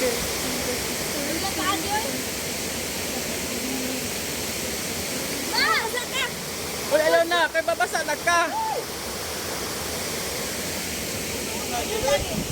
Uy, ayaw na. Kay babasa na ka. Ayun lagi.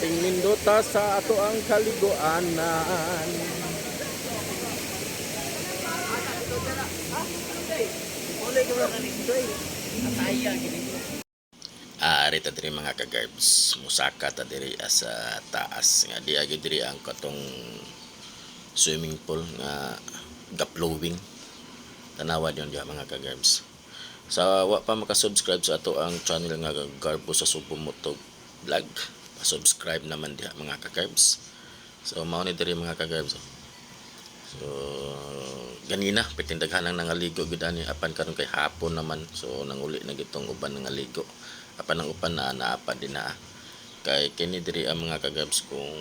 Tingmindota sa ato ang kaliguanan. Ari ta diri mga kagarbs, musaka ta diri sa taas nga di agi diri ang katong swimming pool nga gaplowing. Tanawa diyon diha mga kagarbs. Sa wa pa maka-subscribe sa ato ang channel nga Garbo sa Subo Moto Vlog, pa-subscribe naman diha mga kagarbs. So mao ni diri mga kagarbs. So ganina pitindaghan ang nangaligo gid ani apan karon kay hapon naman. So nanguli na gitong uban nangaligo apan ang upan na naapa din na. Kay kini diri ang mga kagabs kung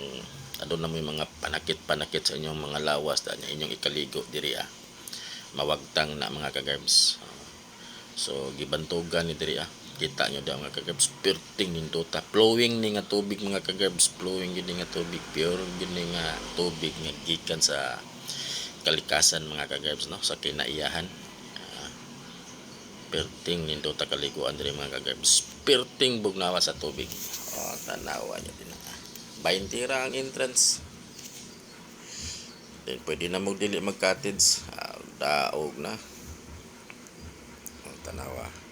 adun na yung mga panakit-panakit sa inyong mga lawas da inyong ikaligo diri ah. Mawagtang na mga kagabs. So gibantugan ni diri ah kita nyo daw mga kagabs perting nindota flowing ni nga tubig mga kagabs flowing gid nga tubig pure gid nga tubig nga gikan sa kalikasan mga kagabs no? Sa kinaiyahan. Ah, perting nindo ta kaliguan diri mga kagabs. Perting bugnawa sa tubig. Oh tanawa niya din ah. 20 ra ang entrance. Then pwede na mo dili mag cottage ah, daog na. Oh, tanawa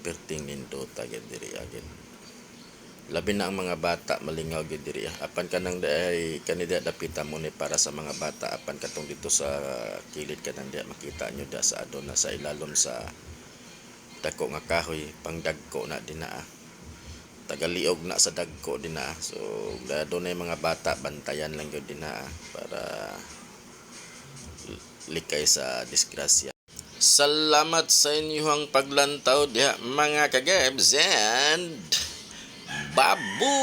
perting nindo ta gyud diri agad labi na ang mga bata malingaw gid diri apan kanang day kanida dapita mo ni para sa mga bata apan katong dito sa kilid kanang diya makita nyo da sa adon na sa ilalom sa dako nga kahoy pang dagko na din na ah. tagaliog na sa dagko din na ah. so dado na yung mga bata bantayan lang yun din na ah, para likay sa disgrasya Salamat sa inyong paglantaw diha mga kagebs and babu